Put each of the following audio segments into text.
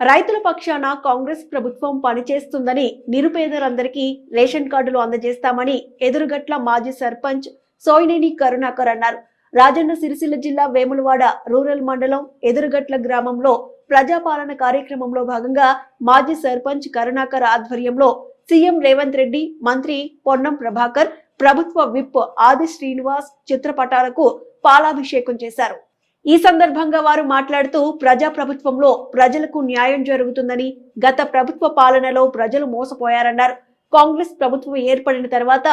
రైతుల పక్షాన కాంగ్రెస్ ప్రభుత్వం పనిచేస్తుందని నిరుపేదలందరికీ రేషన్ కార్డులు అందజేస్తామని ఎదురుగట్ల మాజీ సర్పంచ్ సోయినేని కరుణాకర్ అన్నారు. రాజన్న సిరిసిల్ల జిల్లా వేములవాడ రూరల్ మండలం ఎదురుగట్ల గ్రామంలో ప్రజాపాలన కార్యక్రమంలో భాగంగా మాజీ సర్పంచ్ కరుణాకర్ ఆధ్వర్యంలో సీఎం రేవంత్ రెడ్డి మంత్రి పొన్నం ప్రభాకర్ ప్రభుత్వ విప్ ఆది శ్రీనివాస్ చిత్రపటాలకు పాలాభిషేకం చేశారు. ఈ సందర్భంగా వారు మాట్లాడుతూ ప్రజా ప్రభుత్వంలో ప్రజలకు న్యాయం జరుగుతుందని గత ప్రభుత్వ పాలనలో ప్రజలు మోసపోయారన్నారు. కాంగ్రెస్ ప్రభుత్వం ఏర్పడిన తర్వాత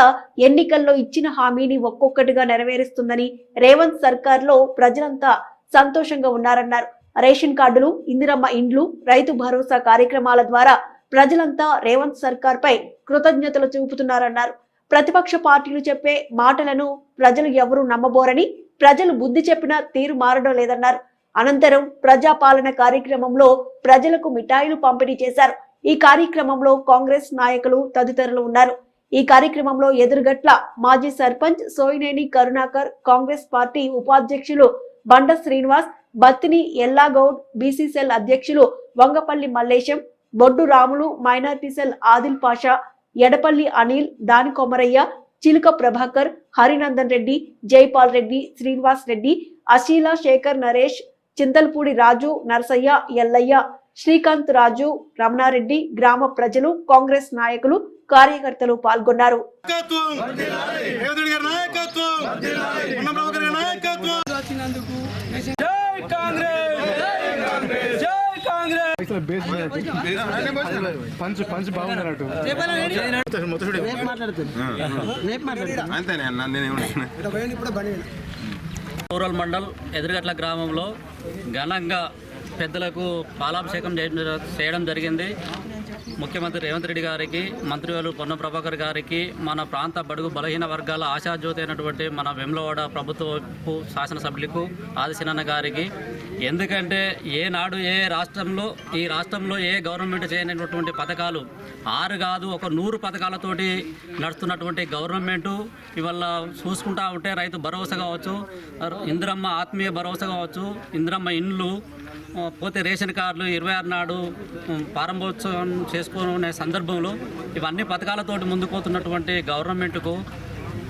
ఎన్నికల్లో ఇచ్చిన హామీని ఒక్కొక్కటిగా నెరవేరుస్తుందని రేవంత్ సర్కార్లో ప్రజలంతా సంతోషంగా ఉన్నారన్నారు. రేషన్ కార్డులు ఇందిరమ్మ ఇండ్లు రైతు భరోసా కార్యక్రమాల ద్వారా ప్రజలంతా రేవంత్ సర్కార్ పై కృతజ్ఞతలు చూపుతున్నారన్నారు. ప్రతిపక్ష పార్టీలు చెప్పే మాటలను ప్రజలు ఎవరూ నమ్మబోరని ప్రజలు బుద్ధి చెప్పినా తీరు మారడం లేదన్నారు. అనంతరం ప్రజాపాలన కార్యక్రమంలో ప్రజలకు మిఠాయిలు పంపిణీ చేశారు. ఈ కార్యక్రమంలో కాంగ్రెస్ నాయకులు తదితరులు ఉన్నారు. ఈ కార్యక్రమంలో ఎదురుగట్ల మాజీ సర్పంచ్ సోయినేని కరుణాకర్ కాంగ్రెస్ పార్టీ ఉపాధ్యక్షులు బండ శ్రీనివాస్ బత్తిని ఎల్లాగౌడ్ బీసీసెల్ అధ్యక్షులు వంగపల్లి మల్లేశం బొడ్డు రాములు మైనార్టీ సెల్ ఆదిల్ పాషా ఎడపల్లి అనిల్ దాని కొమరయ్య చిలుక ప్రభాకర్ హరినందన్ రెడ్డి జైపాల్ రెడ్డి శ్రీనివాస్ రెడ్డి అశీల శేఖర్ నరేష్ చింతల్పూడి రాజు నరసయ్య ఎల్లయ్య శ్రీకాంత్ రాజు రమణారెడ్డి గ్రామ ప్రజలు కాంగ్రెస్ నాయకులు కార్యకర్తలు పాల్గొన్నారు నాయకత్వం రేవంత్ గారి నాయకత్వం ఉన్న ప్రభాకర్ గారి నాయకత్వం వచ్చినందుకు జై కాంగ్రెస్ జై బేస్ పంచ్ పంచ్ రూరల్ మండల్ ఎదురుగట్ల గ్రామంలో ఘనంగా పెద్దలకు పాలాభిషేకం చేయడం చేయడం జరిగింది. ముఖ్యమంత్రి రేవంత్ రెడ్డి గారికి మంత్రివర్యులు పొన్నం ప్రభాకర్ గారికి మన ప్రాంత బడుగు బలహీన వర్గాల ఆశాజ్యోతి అయినటువంటి మన వెమ్లవాడ ప్రభుత్వ శాసనసభ్యులకు ఆదిశనన్న గారికి ఎందుకంటే ఏనాడు ఏ రాష్ట్రంలో ఈ రాష్ట్రంలో ఏ గవర్నమెంట్ చేయనటువంటి పథకాలు ఆరు కాదు ఒక నూరు పథకాలతోటి నడుస్తున్నటువంటి గవర్నమెంటు ఇవాళ చూసుకుంటా ఉంటే రైతు భరోసా కావచ్చు ఇందిరమ్మ ఆత్మీయ భరోసా కావచ్చు ఇందిరమ్మ ఇండ్లు పోతే రేషన్ కార్డులు ఇరవై ఆరు నాడు ప్రారంభోత్సవం చేసుకునే సందర్భంలో ఇవన్నీ పథకాలతోటి ముందుకు పోతున్నటువంటి గవర్నమెంట్కు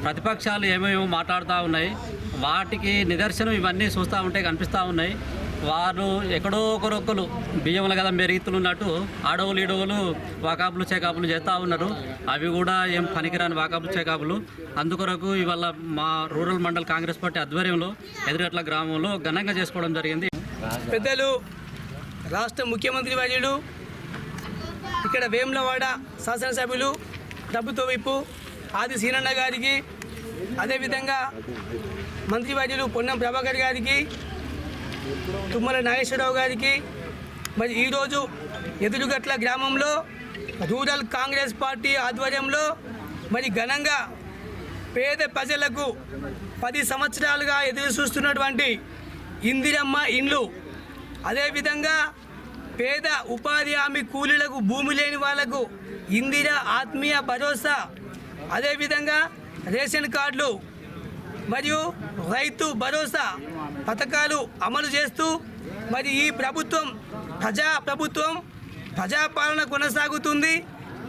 ప్రతిపక్షాలు ఏమేమో మాట్లాడుతూ ఉన్నాయి. వాటికి నిదర్శనం ఇవన్నీ చూస్తూ ఉంటే కనిపిస్తూ ఉన్నాయి. వారు ఎక్కడో ఒకరొక్కరు బియ్యంలో కదా మెరుగుతులు ఉన్నట్టు ఆడవులు ఈడవులు వాకాపులు చేకాపులు చేస్తూ ఉన్నారు. అవి కూడా ఏం పనికిరాని వాకాపులు చేకాపులు అందుకొరకు ఇవాళ మా రూరల్ మండల్ కాంగ్రెస్ పార్టీ ఆధ్వర్యంలో ఎదురట్ల గ్రామంలో ఘనంగా చేసుకోవడం జరిగింది. పెద్దలు రాష్ట్ర ముఖ్యమంత్రి వర్యుడు ఇక్కడ వేములవాడ శాసనసభ్యులు డబ్బుతో వైపు ఆది సీనన్న గారికి అదేవిధంగా మంత్రివర్యులు పొన్నం ప్రభాకర్ గారికి తుమ్మల నాగేశ్వరరావు గారికి మరి ఈరోజు ఎదురుగట్ల గ్రామంలో రూరల్ కాంగ్రెస్ పార్టీ ఆధ్వర్యంలో మరి ఘనంగా పేద ప్రజలకు పది సంవత్సరాలుగా ఎదురు చూస్తున్నటువంటి ఇందిరమ్మ ఇండ్లు అదేవిధంగా పేద ఉపాధి హామీ కూలీలకు భూమి లేని వాళ్ళకు ఇందిర ఆత్మీయ భరోసా అదేవిధంగా రేషన్ కార్డులు మరియు రైతు భరోసా పథకాలు అమలు చేస్తూ మరి ఈ ప్రభుత్వం ప్రజా ప్రభుత్వం ప్రజాపాలన కొనసాగుతుంది.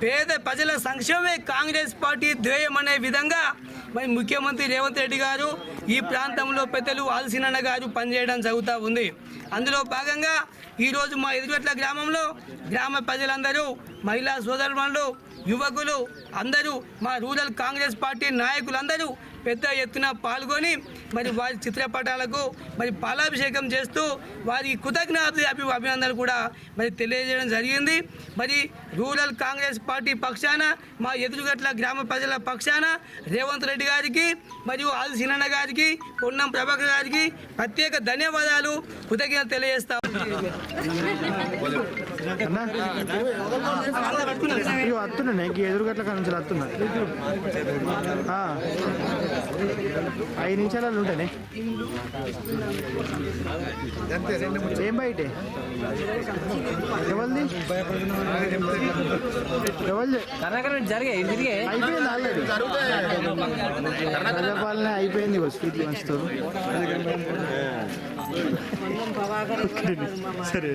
పేద ప్రజల సంక్షేమే కాంగ్రెస్ పార్టీ ధ్యేయం అనే విధంగా మరి ముఖ్యమంత్రి రేవంత్ రెడ్డి గారు ఈ ప్రాంతంలో పెద్దలు ఆల్సినన్న గారు పనిచేయడం జరుగుతూ ఉంది. అందులో భాగంగా ఈరోజు మా ఎదురుగట్ల గ్రామంలో గ్రామ ప్రజలందరూ మహిళా సోదరులు యువకులు అందరూ మా రూరల్ కాంగ్రెస్ పార్టీ నాయకులందరూ పెద్ద ఎత్తున పాల్గొని మరి వారి చిత్రపటాలకు మరి పాలాభిషేకం చేస్తూ వారి కృతజ్ఞత అభి అభినందనలు కూడా మరి తెలియజేయడం జరిగింది. మరి రూరల్ కాంగ్రెస్ పార్టీ పక్షాన మా ఎదురుగట్ల గ్రామ ప్రజల పక్షాన రేవంత్ రెడ్డి గారికి మరియు ఆది సినన్న గారికి పొన్నం ప్రభాకర్ గారికి ప్రత్యేక ధన్యవాదాలు. కృతజ్ఞత తెలియజేస్తాం ఇగో వస్తున్నా నీకు ఎదురుగట్ల నుంచి వస్తున్నా. ఐదు నిమిషాలు ఉంటానే. ఏం బయటే? ఎవరిది? ఎవరిది? అయిపోయింది ఆల్రెడీ. ప్రజాపాలన అయిపోయింది ఇగో స్వీట్లు పంచుతారు సరే